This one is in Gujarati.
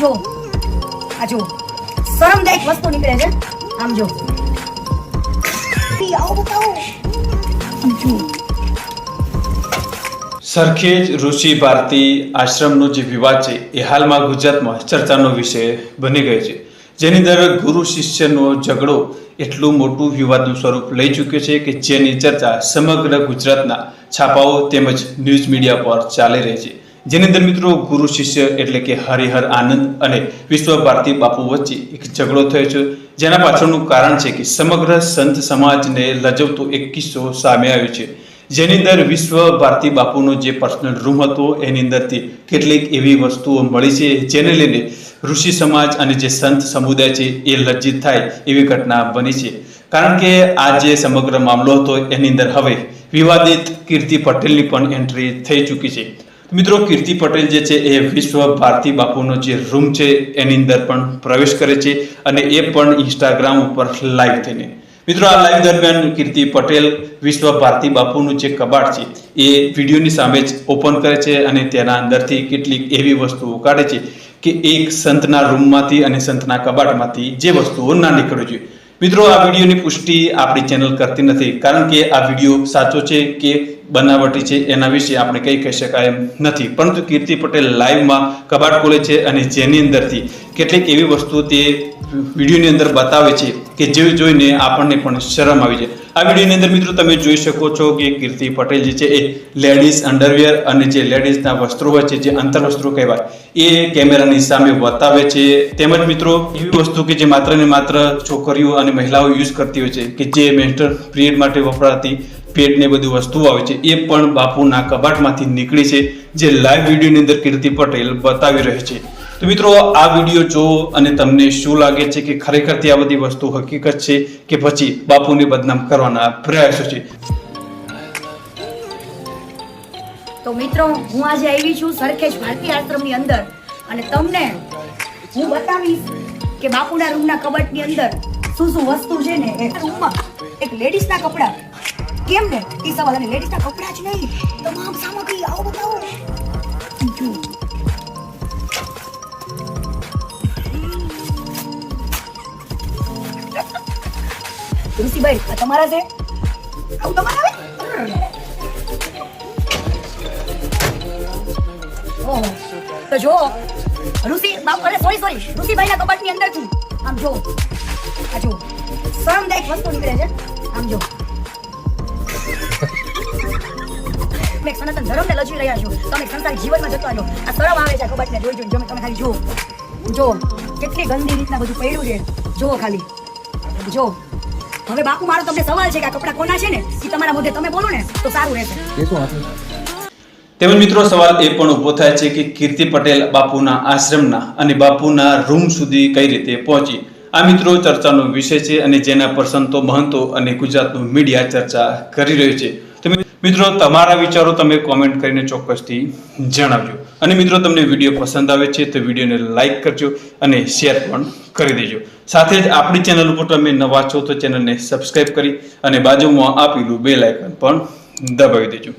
જો, આ જો શરમદાયક વસ્તુ નીકળે છે. આમ જો. આવો બતાવો. જો. સરખેજ ઋષિ ભારતી આશ્રમનો જે વિવાદ છે, એ હાલમાં ગુજરાતમાં ચર્ચાનો વિષય બની ગયો છે. જેની અંદર ગુરુ શિષ્યનો ઝઘડો એટલું મોટું વિવાદનું સ્વરૂપ લઈ ચૂક્યો છે કે જેની ચર્ચા સમગ્ર ગુજરાતના છાપાઓ તેમજ ન્યૂઝ મીડિયા પર ચાલી રહી છે. જેની અંદર મિત્રો ગુરુ શિષ્ય એટલે કે હરિહર આનંદ અને વિશ્વ ભારતી બાપુ વચ્ચે એક ઝઘડો થયો છે. જેના પાછળનું કારણ છે કે સમગ્ર સંત સમાજને લજવતો એક કિસ્સો સામે આવ્યો છે. જેની અંદર વિશ્વ ભારતી બાપુનો જે પર્સનલ રૂમ હતો, એની અંદરથી કેટલીક એવી વસ્તુઓ મળી છે જેને લઈને ઋષિ સમાજ અને જે સંત સમુદાય છે એ લજ્જિત થાય એવી ઘટના બની છે. કારણ કે આ જે સમગ્ર મામલો હતો, એની અંદર હવે વિવાદિત કીર્તિ પટેલની પણ એન્ટ્રી થઈ ચૂકી છે. મિત્રો, કીર્તિ પટેલ જે છે એ વિશ્વ ભારતી બાપુનો જે રૂમ છે, એની અંદર પણ પ્રવેશ કરે છે અને એ પણ ઇન્સ્ટાગ્રામ ઉપર લાઈવ થઈને. મિત્રો, આ લાઈવ દરમિયાન કીર્તિ પટેલ વિશ્વ ભારતી બાપુનું જે કબાટ છે, એ વિડીયોની સામે જ ઓપન કરે છે અને તેના અંદરથી કેટલીક એવી વસ્તુઓ કાઢે છે કે એક સંતના રૂમમાંથી અને સંતના કબાટમાંથી જે વસ્તુઓ ના નીકળવી જોઈએ મિત્રો, આ વિડીયોની પુષ્ટિ આપણી ચેનલ કરતી નથી, કારણ કે આ વીડિયો સાચો છે કે બનાવટી છે, એના વિશે આપણે કંઈ કહી શકાય એમ નથી. પરંતુ કીર્તિ પટેલ લાઈવમાં કબાટ ખોલે છે અને જેની અંદરથી કેટલીક એવી વસ્તુઓ તે વિડીયોની અંદર બતાવે છે કે જે જોઈને આપણને પણ શરમ આવી જાય. આ વિડીયોની અંદર મિત્રો તમે જોઈ શકો છો કે કીર્તિ પટેલ જે છે એ લેડીઝ અંડરવેર અને જે લેડીઝના વસ્ત્રો હોય છે, જે અંતર વસ્ત્રો કહેવાય, એ કેમેરાની સામે બતાવે છે. તેમજ મિત્રો, એવી વસ્તુ કે જે માત્ર ને માત્ર છોકરીઓ અને મહિલાઓ યુઝ કરતી હોય છે, કે જે મેન્સ્ટર પીરિયડ માટે વપરાતી પેડ ને બધી વસ્તુઓ આવે છે, એ પણ બાપુના કબાટમાંથી નીકળી છે, જે લાઈવ વિડીયોની અંદર કીર્તિ પટેલ બતાવી રહી છે. તો મિત્રો, આ વીડિયો જો અને તમને શું લાગે છે કે ખરેખર તે આ બધી વસ્તુ હકીકત છે કે પછી બાપુને બદનામ કરવાના પ્રયાસો છે? તો મિત્રો, હું આજે આવી છું સરખેજ ભારતીય આશ્રમની અંદર અને તમને હું બતાવીશ કે બાપુના રૂમના કબાટની અંદર શું શું વસ્તુ છે ને એ રૂમમાં એક લેડીઝના કપડા કેમ ને? એ સવાલ અને લેડીઝના કપડા જ નહીં. તમામ સામગ્રી આવો બતાવો. જો. ઋષિભાઈ તમારા છે? આવું તમારા? તો જો, ઋષિ બાપ અરે સોરી સોરી ઋષિભાઈ ના કબાટની અંદર છું આમ જો, આ જો શરમદાયક વસ્તુ નીકળે છે. આમ જો. તમે સનાતન ધર્મને લચવી રહ્યા છો. તમે સંસારિક જીવનમાં જતો રહ્યો. આ શરમ આવે છે કબાટને જોઈ જોઈને તમે ખાલી જુઓ. જો કેટલી ગંદી રીતના બધું પડ્યું છે. જુઓ ખાલી. જો હવે બાપુ મારો તમને સવાલ છે કે આ કપડા કોના છે ને? એ તમારા મુદ્દે તમે બોલો ને તો સારું રહેશે. તેમજ મિત્રો સવાલ એ પણ ઊભો થાય છે કે કીર્તિ પટેલ બાપુના આશ્રમના અને બાપુના રૂમ સુધી કઈ રીતે પહોંચી? આ મિત્રો ચર્ચાનો વિષય છે અને જેના પર સંતો મહંતો અને ગુજરાતનું મીડિયા ચર્ચા કરી રહ્યું છે. મિત્રો, તમારા વિચારો તમે કોમેન્ટ કરીને ચોક્કસથી જણાવજો. અને મિત્રો, તમને વીડિયો પસંદ આવે છે, તો વિડીયોને લાઇક કરજો અને શેર પણ કરી દેજો. સાથે જ આપણી ચેનલ ઉપર તમે નવા છો, તો ચેનલને સબસ્ક્રાઇબ કરી અને બાજુમાં આપેલું બે લાઇકન પણ દબાવી દેજો.